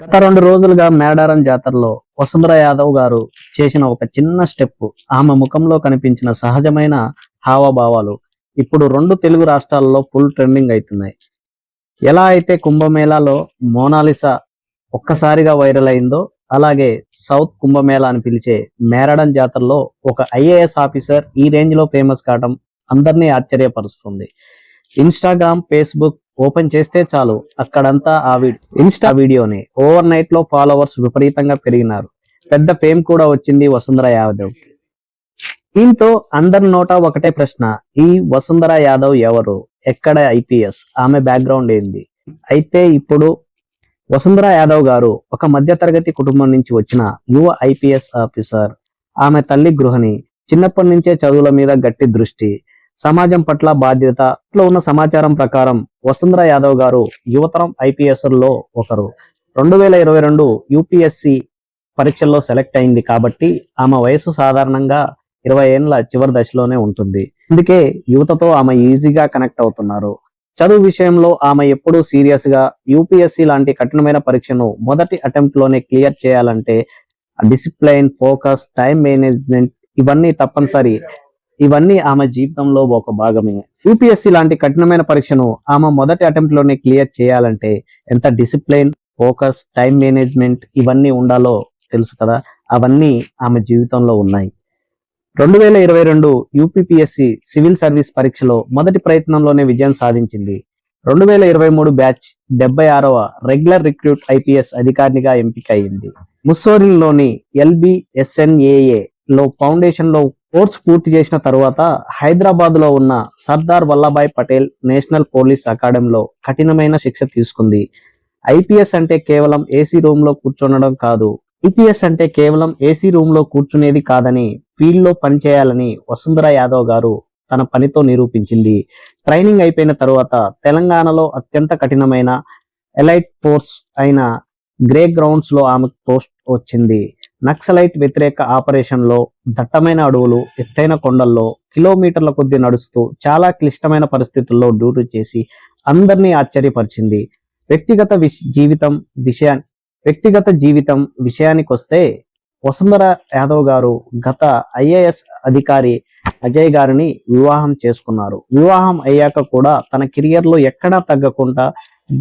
గత రెండు రోజులుగా మేడారం జాతరలో వసుంధర యాదవ్ గారు చేసిన ఒక చిన్న స్టెప్ ఆమె ముఖంలో కనిపించిన సహజమైన హావభావాలు ఇప్పుడు రెండు తెలుగు రాష్ట్రాల్లో ఫుల్ ట్రెండింగ్ అవుతున్నాయి ఎలా అయితే కుంభమేళాలో మోనాలిసా ఒక్కసారిగా వైరల్ అయిందో అలాగే సౌత్ కుంభమేళా అని పిలిచే మేరడం జాతరలో ఒక ఐఏఎస్ ఆఫీసర్ ఈ రేంజ్లో ఫేమస్ కావడం అందరినీ ఆశ్చర్యపరుస్తుంది. ఇన్స్టాగ్రామ్ ఫేస్బుక్ ఓపెన్ చేస్తే చాలు. అక్కడంతా ఆ ఇన్స్టా వీడియోని. ఓవర్ నైట్లో ఫాలోవర్స్ విపరీతంగా పెరిగినారు. పెద్ద ఫేమ్ కూడా వచ్చింది వసుంధర యాదవ్. దీంతో అందరి నోట ఒకటే ప్రశ్న. ఈ వసుంధర యాదవ్ ఎవరు? ఎక్కడ ఐపీఎస్? ఆమె బ్యాక్గ్రౌండ్ ఏంది? అయితే ఇప్పుడు వసుంధర యాదవ్ గారు ఒక మధ్యతరగతి కుటుంబం నుంచి వచ్చిన యువ ఐపీఎస్ ఆఫీసర్. ఆమె తల్లి గృహిణి. చిన్నప్పటి నుంచే చదువుల మీద గట్టి దృష్టి. సమాజం పట్ల బాధ్యత లో ఉన్న సమాచారం ప్రకారం వసుంధర యాదవ్ గారు యువతరం ఐపీఎస్లో ఒకరు. రెండు వేల ఇరవై రెండు యూపీఎస్సి పరీక్షల్లో సెలెక్ట్ అయింది కాబట్టి ఆమె వయసు సాధారణంగా ఇరవై ఏళ్ళ చివరి దశలోనే ఉంటుంది. అందుకే యువతతో ఆమె ఈజీగా కనెక్ట్ అవుతున్నారు. చదువు విషయంలో ఆమె ఎప్పుడూ సీరియస్గా యూపీఎస్సి లాంటి కఠినమైన పరీక్షను మొదటి అటెంప్ట్లోనే క్లియర్ చేయాలంటే డిసిప్లైన్ ఫోకస్ టైం మేనేజ్మెంట్ ఇవన్నీ తప్పనిసరి. ఇవన్నీ ఆమె జీవితంలో ఒక భాగమే. యూపీఎస్సీ లాంటి కఠినమైన పరీక్షను ఆమె మొదటి అటెంప్ట్లోనే క్లియర్ చేయాలంటే ఎంత డిసిప్లైన్ ఫోకస్ టైం మేనేజ్మెంట్ ఇవన్నీ ఉండాలో తెలుసు కదా? అవన్నీ ఆమె జీవితంలో ఉన్నాయి. రెండు వేల ఇరవై రెండు యూపీపీఎస్సి సివిల్ సర్వీస్ పరీక్షలో మొదటి ప్రయత్నంలోనే విజయం సాధించింది. రెండు వేల ఇరవై మూడు బ్యాచ్ డెబ్బై ఆరవ రెగ్యులర్ రిక్రూట్ ఐపీఎస్ అధికారినిగా ఎంపిక అయింది ముస్సోరిన్లోని ఎల్బిఎస్ఎన్ఏఏ లో ఫౌండేషన్లో కోర్స్ పూర్తి చేసిన తరువాత హైదరాబాద్లో ఉన్న సర్దార్ వల్లభాయ్ పటేల్ నేషనల్ పోలీస్ అకాడమీలో కఠినమైన శిక్ష తీసుకుంది. ఐపీఎస్ అంటే కేవలం ఏసీ రూమ్లో కూర్చుండడం కాదు. ఐపీఎస్ అంటే కేవలం ఏసీ రూమ్లో కూర్చునేది కాదని ఫీల్డ్లో పనిచేయాలని వసుంధర యాదవ్ గారు తన పనితో నిరూపించింది. ట్రైనింగ్ అయిపోయిన తరువాత తెలంగాణలో అత్యంత కఠినమైన ఎలైట్ ఫోర్స్ అయిన గ్రే గ్రౌండ్స్లో ఆమె పోస్ట్ వచ్చింది. నక్సలైట్ వ్యతిరేక ఆపరేషన్లో దట్టమైన అడవులు ఎత్తైన కొండల్లో కిలోమీటర్ల కొద్ది నడుస్తూ చాలా క్లిష్టమైన పరిస్థితుల్లో డ్యూటీ చేసి అందరినీ ఆశ్చర్యపరిచింది. వ్యక్తిగత విష- జీవితం విషయా వ్యక్తిగత జీవితం విషయానికి వస్తే వసుంధర యాదవ్ గారు గత ఐఏఎస్ అధికారి అజయ్ గారిని వివాహం చేసుకున్నారు. వివాహం అయ్యాక కూడా తన కెరియర్లో ఎక్కడా తగ్గకుండా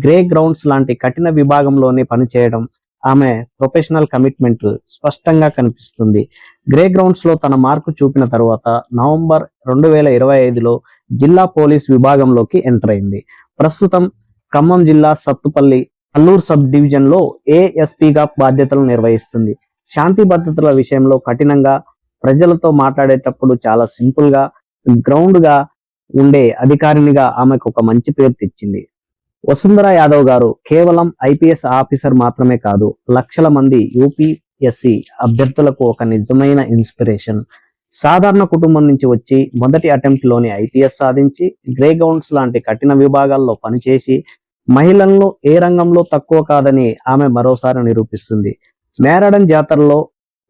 గ్రే గ్రౌండ్స్ లాంటి కఠిన విభాగంలోనే పనిచేయడం ఆమె ప్రొఫెషనల్ కమిట్మెంట్ స్పష్టంగా కనిపిస్తుంది. గ్రే గ్రౌండ్స్లో తన మార్కు చూపిన తరువాత నవంబర్ రెండు వేల ఇరవై ఐదులో జిల్లా పోలీస్ విభాగంలోకి ఎంటర్ అయింది. ప్రస్తుతం ఖమ్మం జిల్లా సత్తుపల్లి అల్లూరు సబ్ డివిజన్లో ఏఎస్పిగా ఏఎస్పీగా బాధ్యతలు నిర్వహిస్తుంది. శాంతి భద్రతల విషయంలో కఠినంగా ప్రజలతో మాట్లాడేటప్పుడు చాలా సింపుల్గా గ్రౌండ్గా ఉండే అధికారినిగా ఆమెకు ఒక మంచి పేరు తెచ్చింది. వసుంధర యాదవ్ గారు కేవలం ఐపీఎస్ ఆఫీసర్ మాత్రమే కాదు లక్షల మంది యూపీఎస్సి అభ్యర్థులకు ఒక నిజమైన ఇన్స్పిరేషన్. సాధారణ కుటుంబం నుంచి వచ్చి మొదటి అటెంప్ట్లోని ఐపీఎస్ సాధించి గ్రే గౌండ్స్ లాంటి కఠిన విభాగాల్లో పనిచేసి మహిళల్లో ఏ రంగంలో తక్కువ కాదని ఆమె మరోసారి నిరూపిస్తుంది. మేరడన్ జాతరలో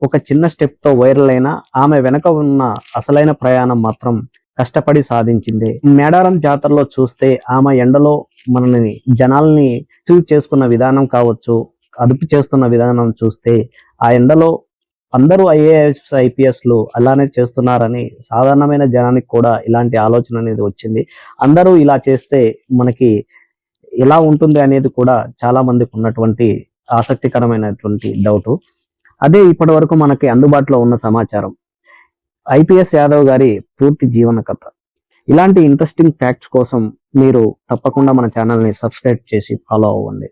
ఒక చిన్న స్టెప్తో వైరల్ అయిన ఆమె వెనక ఉన్న అసలైన ప్రయాణం మాత్రం కష్టపడి సాధించింది. మేడారం జాతరలో చూస్తే ఆమె ఎండలో మనల్ని జనాల్ని చూజ్ చేసుకున్న విధానం కావచ్చు అదుపు చేస్తున్న విధానం చూస్తే ఆ ఎండలో అందరూ ఐఏఎస్ ఐపీఎస్లు అలానే చేస్తున్నారని సాధారణమైన జనానికి కూడా ఇలాంటి ఆలోచన అనేది వచ్చింది. అందరూ ఇలా చేస్తే మనకి ఎలా ఉంటుంది అనేది కూడా చాలా మందికి ఉన్నటువంటి ఆసక్తికరమైనటువంటి డౌట్. అదే ఇప్పటి వరకు మనకి అందుబాటులో ఉన్న సమాచారం. ఐపీఎస్ యాదవ్ గారి పూర్తి జీవన కథ. ఇలాంటి ఇంట్రెస్టింగ్ ఫ్యాక్ట్స్ కోసం మీరు తప్పకుండా మన ఛానల్ని సబ్స్క్రైబ్ చేసి ఫాలో అవ్వండి.